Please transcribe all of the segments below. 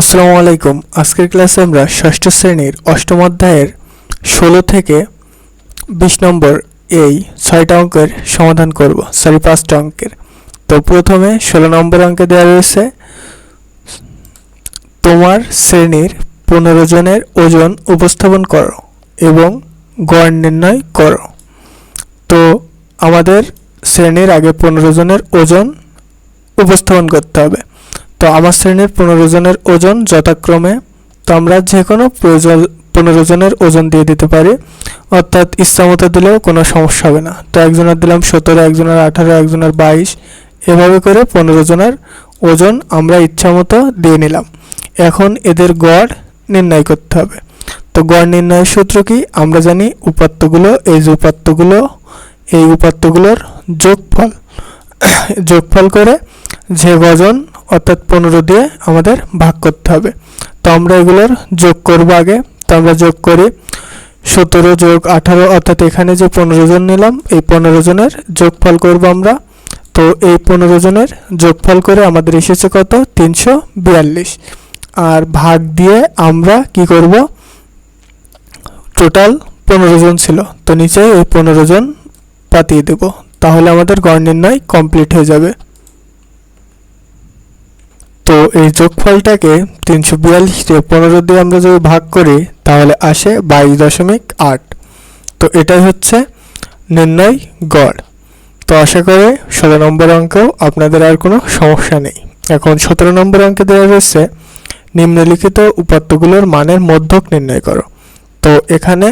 আসসালামু আলাইকুম। আজকের ক্লাসে আমরা ষষ্ঠ শ্রেণির অষ্টম অধ্যায়ের ষোলো থেকে বিশ নম্বর এই ছয়টা অঙ্কের সমাধান করব। সরি, পাঁচটা অঙ্কের। তো প্রথমে ষোলো নম্বর অঙ্কে দেওয়া রয়েছে, তোমার শ্রেণির পনেরো জনের ওজন উপস্থাপন করো এবং গড় নির্ণয় করো। তো আমাদের শ্রেণির আগে পনেরো জনের ওজন উপস্থাপন করতে হবে। তো আমার শ্রেণির পনেরো জনের ওজন যথাক্রমে তো আমরা যে কোনো প্রয়োজন পনেরো জনের ওজন দিয়ে দিতে পারি। অর্থাৎ ইচ্ছা মতো দিলেও কোনো সমস্যা হবে না। তো একজনের দিলাম সতেরো, একজনের আঠারো, একজনের বাইশ। এভাবে করে পনেরো জনের ওজন আমরা ইচ্ছা মতো দিয়ে নিলাম। এখন এদের গড় নির্ণয় করতে হবে। তো গড় নির্ণয়ের সূত্র কি? আমরা জানি উপাত্তগুলো, এই যে উপাত্তগুলো, এই উপাত্তগুলোর যোগফল। যোগফল করে যে গজন অর্থাৎ পনেরো দিয়ে আমাদের ভাগ করতে হবে। তো আমরা এগুলোর যোগ করব আগে। তো আমরা যোগ করি সতেরো যোগ আঠারো, অর্থাৎ এখানে যে পনেরো জন নিলাম, এই পনেরো জনের যোগফল করব আমরা। তো এই পনেরো জনের যোগফল করে আমাদের এসেছে কত? তিনশো বিয়াল্লিশ। আর ভাগ দিয়ে আমরা কি করব? টোটাল পনেরো জন ছিল। তো নিচে এই পনেরো জন পাতিয়ে দেব। তাহলে আমাদের গড় নির্ণয় কমপ্লিট হয়ে যাবে। তো এই যোগফলটাকে তিনশো বিয়াল্লিশে পনেরো দিয়ে আমরা যদি ভাগ করি, তাহলে আসে বাইশ দশমিক আট। তো এটাই হচ্ছে নির্ণয় গড়। তো আশা করে ষোলো নম্বর অঙ্কেও আপনাদের আর কোনো সমস্যা নেই। এখন সতেরো নম্বর অঙ্কে দেওয়া রয়েছে, নিম্নলিখিত উপাত্তগুলোর মানের মধ্যক নির্ণয় করো। তো এখানে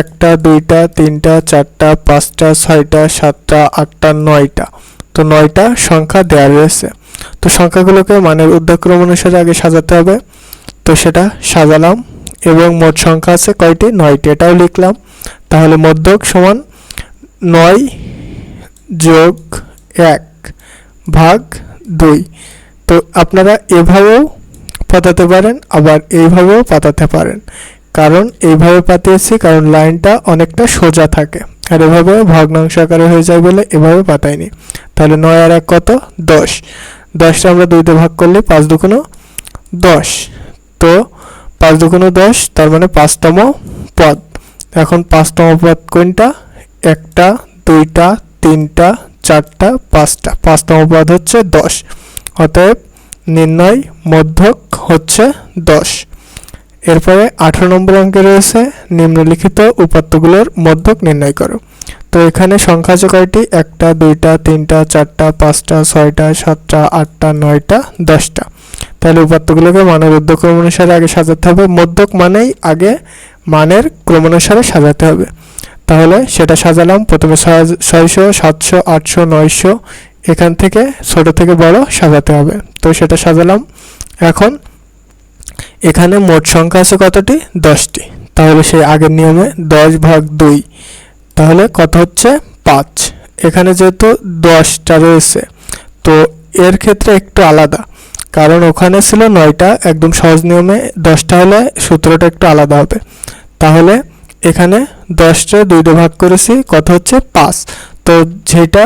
একটা, দুইটা, তিনটা, চারটা, পাঁচটা, ছয়টা, সাতটা, আটটা, নয়টা। তো নয়টা সংখ্যা দেওয়া রয়েছে। তো সংখ্যাগুলোকে মানের উদ্যক্রম অনুসারে আগে সাজাতে হবে। তো সেটা সাজালাম এবং মোট সংখ্যা আছে কয়টি? নয়টি। এটাও লিখলাম। তাহলে মধ্যক সমান নয় যোগ এক ভাগ দুই। তো আপনারা এভাবেও পাতাতে পারেন, আবার এইভাবেও পাতাতে পারেন। কারণ এইভাবে পাতিয়েছি, কারণ লাইনটা অনেকটা সোজা থাকে। আর এভাবে ভগ্নাংশ আকারে হয়ে যায় বলে এভাবে পাতাইনি। তাহলে নয় আর এক কত? দশ। দশটা আমরা দুইতে ভাগ করলে পাঁচ দুগুণ দশ। তো পাঁচ দুগুণ দশ, তার মানে পাঁচতম পদ। এখন পাঁচতম পদ কোনটা? একটা, দুইটা, তিনটা, চারটা, পাঁচটা। পাঁচতম পদ হচ্ছে দশ। অতএব নির্ণয় মধ্যক হচ্ছে দশ। এরপরে আঠারো নম্বর অঙ্কে রয়েছে, নিম্নলিখিত উপাত্তগুলোর মধ্যক নির্ণয় করো। তো এখানে সংখ্যা আছে একটা, দুইটা, তিনটা, চারটা, পাঁচটা, ছয়টা, সাতটা, আটটা, নয়টা, দশটা। তাহলে উপাত্তগুলোকে মানের উদ্যক্রম অনুসারে আগে সাজাতে হবে। মধ্যক মানেই আগে মানের ক্রমানুসারে সাজাতে হবে। তাহলে সেটা সাজালাম। প্রথমে ছয়শো, সাতশো, আটশো, নয়শো, এখান থেকে ছোট থেকে বড় সাজাতে হবে। তো সেটা সাজালাম। এখন এখানে মোট সংখ্যা আছে কতটি? দশটি। তাহলে সেই আগের নিয়মে দশ ভাগ দুই তাহলে কত হচ্ছে পাঁচ। এখানে যেহেতু দশটা রয়েছে, তো এর ক্ষেত্রে একটু আলাদা। কারণ ওখানে ছিল নয়টা, একদম সহজ নিয়মে দশটা হলে সূত্রটা একটু আলাদা হবে। তাহলে এখানে দশটা দুইটা ভাগ করেছি কত হচ্ছে পাঁচ। তো যেটা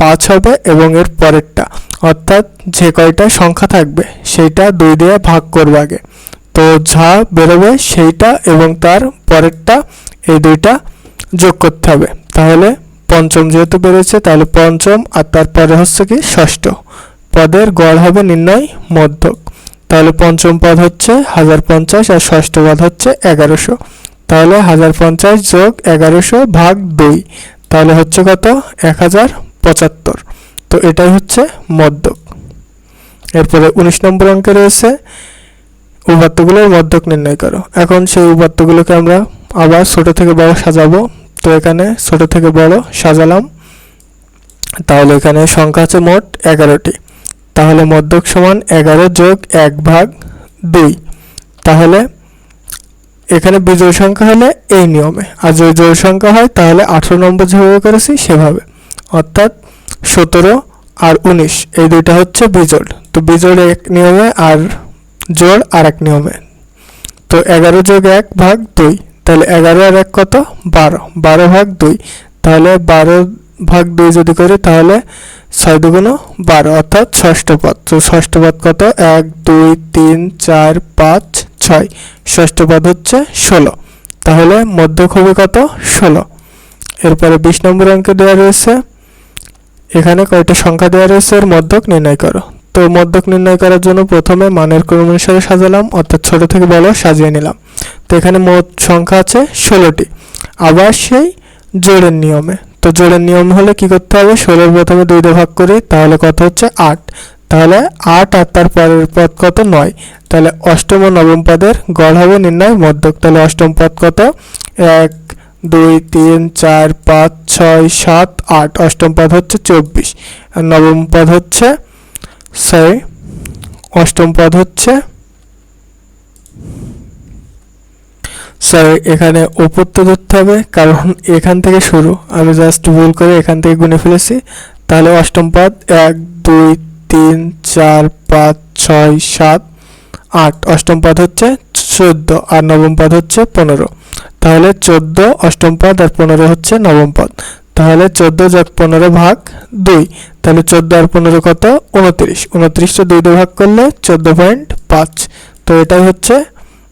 পাঁচ হবে এবং এর পরেরটা, অর্থাৎ যে কয়টা সংখ্যা থাকবে সেইটা দুই দিয়ে ভাগ করব আগে। তো যা বেরোবে সেইটা এবং তার পরেরটা, এই দুইটা যোগ করতে হবে। তাহলে পঞ্চম যেহেতু বেরোচ্ছে তাহলে পঞ্চম আর তারপরে হচ্ছে কি ষষ্ঠ। পদের গড় হবে নির্ণয় মধ্যক। তাহলে পঞ্চম পদ হচ্ছে হাজার পঞ্চাশ আর ষষ্ঠ পদ হচ্ছে এগারোশো। তাহলে হাজার পঞ্চাশ যোগ এগারোশো ভাগ দুই, তাহলে হচ্ছে কত? এক হাজার পঁচাত্তর তো এটাই হচ্ছে মধ্যক। এরপরে উনিশ নম্বর অঙ্কে রয়েছে, উপাত্তগুলোর মধ্যক নির্ণয় করো। এখন সেই উপাত্তগুলোকে আমরা আবার ছোট থেকে বড় সাজাবো। তো এখানে ছোট থেকে বড় সাজালাম। তাহলে এখানে সংখ্যা আছে মোট এগারোটি। তাহলে মধ্যক সমান এগারো যোগ এক ভাগ দুই। তাহলে এখানে বিজয় সংখ্যা হলে এই নিয়মে। আর যদি জোড় সংখ্যা হয়, তাহলে আঠেরো নম্বর যেভাবে করেছি, সেভাবে। অর্থাৎ সতেরো আর উনিশ, এই দুইটা হচ্ছে বিজোড়। তো বিজোড় এক নিয়মে আর জোড় আর এক নিয়মে। তো এগারো যোগ এক ভাগ দুই। তাহলে এগারো আর এক কত? বারো। বারো ভাগ দুই। তাহলে বারো ভাগ দুই যদি করি, তাহলে ছয় দুগুণ বারো। অর্থাৎ ষষ্ঠ পদ। তো ষষ্ঠ পদ কত? এক, দুই, তিন, চার, পাঁচ, ছয়। ষষ্ঠ পদ হচ্ছে ষোলো। তাহলে মধ্যক হবে কত? ষোলো। এরপরে বিশ নম্বর অঙ্কে দেওয়া রয়েছে। এখানে কয়টা সংখ্যা দেওয়া রয়েছে? এর মধ্যক নির্ণয় করো। তো মধ্যক নির্ণয় করার জন্য প্রথমে মানের ক্রম অনুসারে সাজালাম। অর্থাৎ ছোট থেকে বড় সাজিয়ে নিলাম। তো এখানে মোট সংখ্যা আছে ষোলোটি। আবার সেই জোড়ের নিয়মে। তো জোড়ের নিয়ম হলে কি করতে হবে? ষোলোর প্রথমে দুই ভাগ করি, তাহলে কত হচ্ছে? আট। তাহলে আট আর তার পরের পদ কত? নয়। তাহলে অষ্টম ও নবম পদের গড় হবে নির্ণয় মধ্যক। তাহলে অষ্টম পদ কত? এক, দুই, তিন, চার, পাঁচ, ছয়, সাত, আট। অষ্টম পদ হচ্ছে চব্বিশ। আর নবম পদ হচ্ছে সরি অষ্টম পদ হচ্ছে সরি এখানে ওপরটা ধরতে হবে, কারণ এখান থেকে শুরু। আমি জাস্ট ভুল করে এখান থেকে গুনে ফেলেছি। তাহলে অষ্টম পদ, এক, দুই, তিন, চার, পাঁচ, ছয়, সাত, আট। অষ্টম পদ হচ্ছে চোদ্দ, আর নবম পদ হচ্ছে পনেরো। তাহলে চোদ্দ, অষ্টম পদ, আর পনেরো হচ্ছে নবম পদ। তাহলে চোদ্দ যোগ পনেরো ভাগ দুই। তাহলে চোদ্দ আর পনেরো কত? উনত্রিশ। উনত্রিশটা দুই ভাগ করলে চোদ্দ পয়েন্ট পাঁচ। তো এটাই হচ্ছে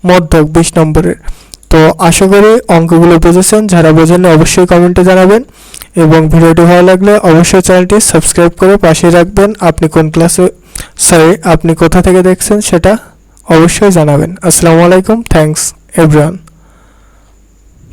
মধ্যক, বিশ নম্বরের। তো আশা করি অঙ্কগুলো বুঝেছেন। যারা বোঝেন অবশ্যই কমেন্টে জানাবেন। এবং ভিডিওটি ভালো লাগলে অবশ্যই চ্যানেলটি সাবস্ক্রাইব করে পাশে রাখবেন। আপনি কোন ক্লাসে সরি আপনি কোথা থেকে দেখছেন সেটা অবশ্যই জানাবেন। আসসালামু আলাইকুম। Thanks everyone